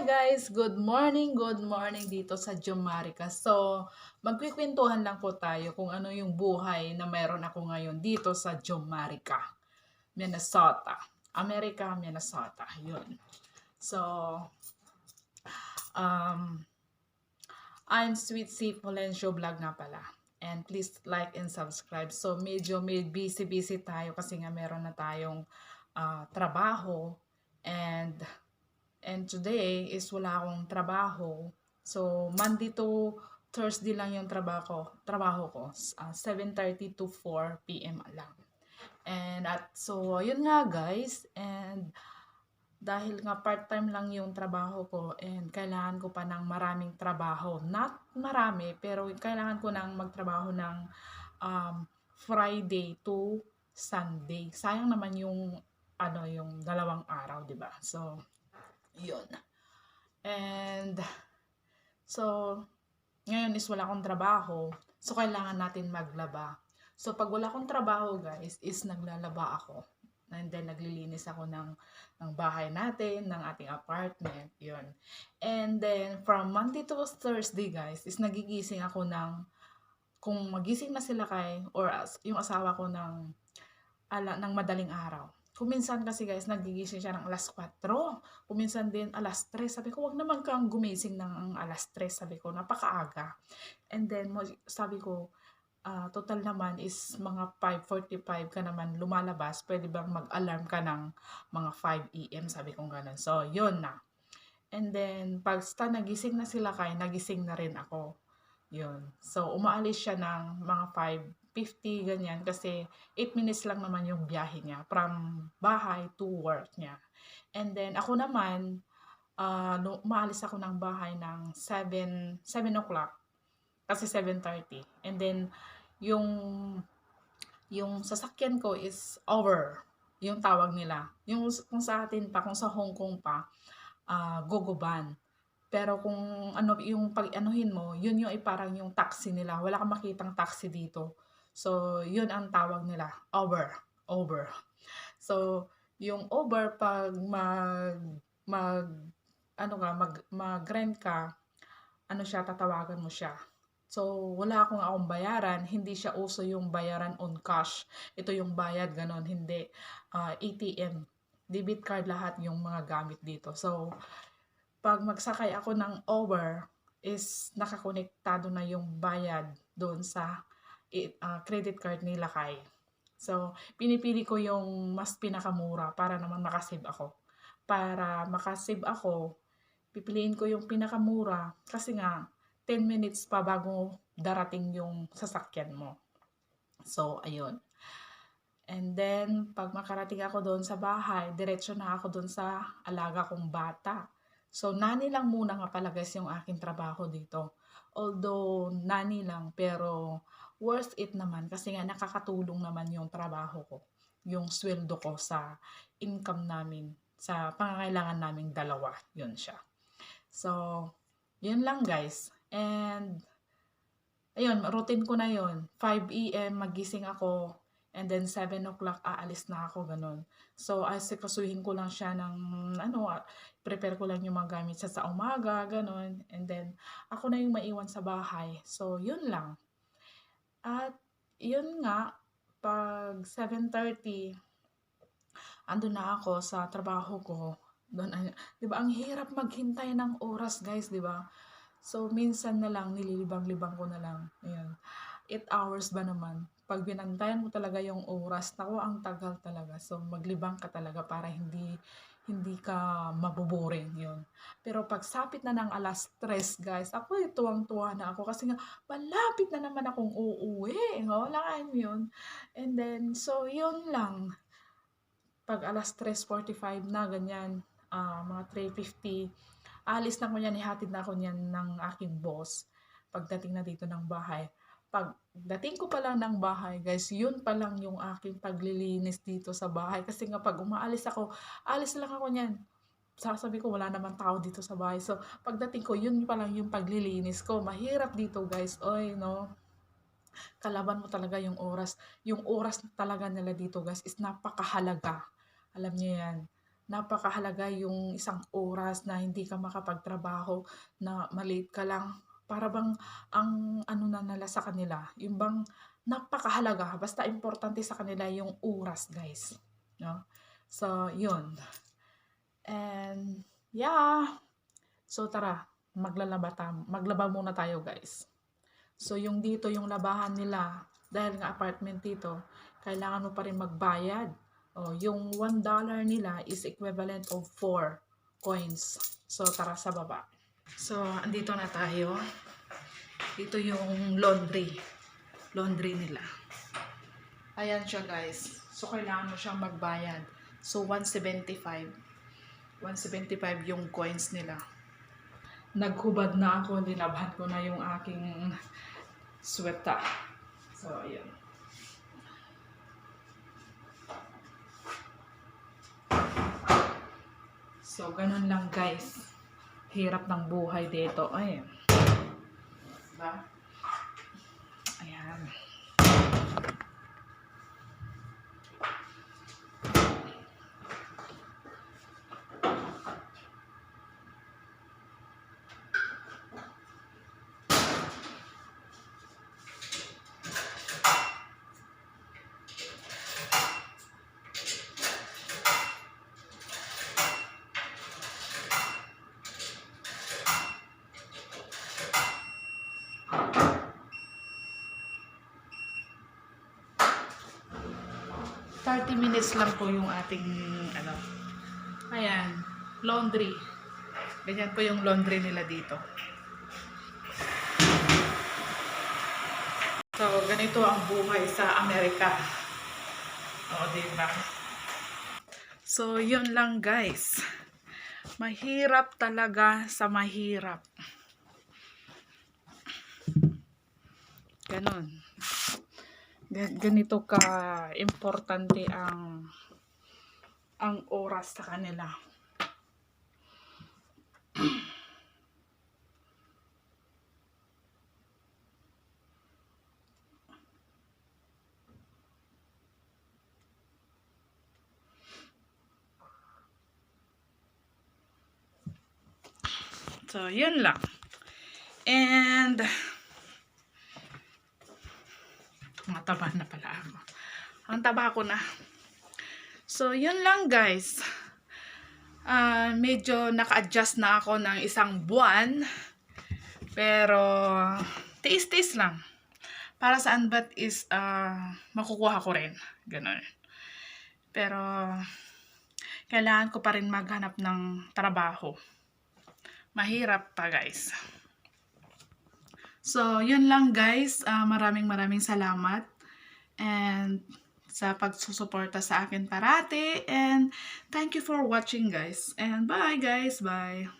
Guys! Good morning, good morning dito sa Jomarica. So, magkikwentuhan lang po tayo kung ano yung buhay na meron ako ngayon dito sa Jomarica, Minnesota. America, Minnesota. Yun. So, um, I'm Sweet C Polencio Vlog nga pala. And please like and subscribe. So, medyo may busy-busy tayo kasi nga meron na tayong ah, trabaho. And And today is wala akong trabaho. So, Monday to Thursday lang yung trabaho, trabaho ko. Uh, 7.30 to 4 p.m. lang. And at, so, yun nga guys. And dahil nga part-time lang yung trabaho ko and kailangan ko pa ng maraming trabaho. Not marami, pero kailangan ko nang magtrabaho ng um, Friday to Sunday. Sayang naman yung ano yung dalawang araw, 'di ba? So, yun. And, so, ngayon is wala akong trabaho. So, kailangan natin maglaba. So, pag wala akong trabaho, guys, is naglalaba ako. And then, naglilinis ako ng, ng bahay natin, ng ating apartment. Yun. And then, from Monday to Thursday, guys, is nagigising ako ng, kung magising na sila kay, or as, yung asawa ko ng, ala, ng madaling araw Kuminsan kasi guys, nagigising siya ng alas 4. Kuminsan din alas 3. Sabi ko, wag naman kang gumising ng alas 3. Sabi ko, napakaaga. And then, sabi ko, uh, total naman is mga 5.45 ka naman lumalabas. Pwede bang mag-alarm ka ng mga 5 a.m. Sabi ko ganun. So, yun na. And then, pag nagising na sila kay, nagising na rin ako. Yun. So, umaalis siya ng mga 5 50, ganyan. Kasi 8 minutes lang naman yung biyahe niya from bahay to work niya. And then, ako naman, uh, no, maalis ako ng bahay ng 7, 7 o'clock. Kasi 7.30. And then, yung, yung sasakyan ko is over. Yung tawag nila. Yung kung sa atin pa, kung sa Hong Kong pa, uh, gogoban. Pero kung ano yung pag anuhin mo, yun yung parang yung taxi nila. Wala kang makitang taxi dito. So, yun ang tawag nila, over, over. So, yung over pag mag mag ano ka, mag mag-rent ka, ano siya tatawagan mo siya. So, wala akong akong bayaran, hindi siya uso yung bayaran on cash. Ito yung bayad ganon, hindi uh, ah, ATM. Debit card lahat yung mga gamit dito. So, pag magsakay ako ng over, is nakakonektado na yung bayad doon sa uh, credit card ni Lakay. So, pinipili ko yung mas pinakamura para naman makasave ako. Para makasave ako, pipiliin ko yung pinakamura kasi nga 10 minutes pa bago darating yung sasakyan mo. So, ayun. And then, pag makarating ako doon sa bahay, diretso na ako doon sa alaga kong bata. So, nani lang muna nga pala guys yung aking trabaho dito. Although, nani lang, pero worth it naman kasi nga nakakatulong naman yung trabaho ko, yung sweldo ko sa income namin, sa pangangailangan naming dalawa. Yun siya. So, yun lang guys. And, ayun, routine ko na yun. 5 a.m. magising ako, and then 7 o'clock aalis na ako, ganun. So, asikasuhin ko lang siya ng, ano, prepare ko lang yung mga gamit sa sa umaga, ganun. And then, ako na yung maiwan sa bahay. So, yun lang. At yun nga, pag 7.30, ando na ako sa trabaho ko. Doon, 'di ba? Ang hirap maghintay ng oras, guys, 'di ba? So minsan na lang nililibang-libang ko na lang. Ayun. 8 hours ba naman? Pag binantayan mo talaga yung oras, nako ang tagal talaga. So maglibang ka talaga para hindi hindi ka maboboring yun. Pero pag sapit na ng alas 3, guys, ako ay tuwang-tuwa na ako kasi nga malapit na naman akong uuwi. No? Wala yun. And then, so yun lang. Pag alas 3.45 na, ganyan, uh, mga 3.50, alis na ko niyan, ihatid na ako niyan ng aking boss pagdating na dito ng bahay pag dating ko pa lang ng bahay, guys, yun pa lang yung aking paglilinis dito sa bahay. Kasi nga pag umaalis ako, alis lang ako niyan. Sasabi ko, wala naman tao dito sa bahay. So, pagdating ko, yun pa lang yung paglilinis ko. Mahirap dito, guys. Oy, no? Kalaban mo talaga yung oras. Yung oras talaga nila dito, guys, is napakahalaga. Alam niyo yan. napakahalaga yung isang oras na hindi ka makapagtrabaho, na malate ka lang. Para bang ang ano na nila sa kanila, yung bang napakahalaga, basta importante sa kanila yung oras, guys. No? So, yun. And, yeah. So, tara, maglalaba, tam maglaba muna tayo, guys. So, yung dito, yung labahan nila, dahil nga apartment dito, kailangan mo pa rin magbayad. O, yung $1 nila is equivalent of 4 coins. So, tara sa baba. So, andito na tayo. Dito yung laundry. Laundry nila. Ayan siya, guys. So, kailangan mo siyang magbayad. So, 175. 175 yung coins nila. Naghubad na ako. Nilabhan ko na yung aking sweta. So, ayan. So, ganun lang guys. Hirap ng buhay dito. Ay. Ayan. Thirty minutes lang po yung ating ano. Ayan, laundry. Ganyan po yung laundry nila dito. So, ganito ang buhay sa Amerika. O, diba? So, yun lang guys. Mahirap talaga sa mahirap. Ganon. Ga- Ganito ka importante ang ang oras sa kanila. So, yun lang. And, mataba na pala ako. Ang taba ko na. So, yun lang guys. Ah, medyo naka-adjust na ako ng isang buwan. Pero, tiis-tiis lang. Para saan ba't is ah, makukuha ko rin. Ganon. Pero, kailangan ko pa rin maghanap ng trabaho. Mahirap pa guys. So, yun lang guys. Ah, maraming maraming salamat. And sa pagsusuporta sa akin parati. And thank you for watching guys. And bye guys. Bye.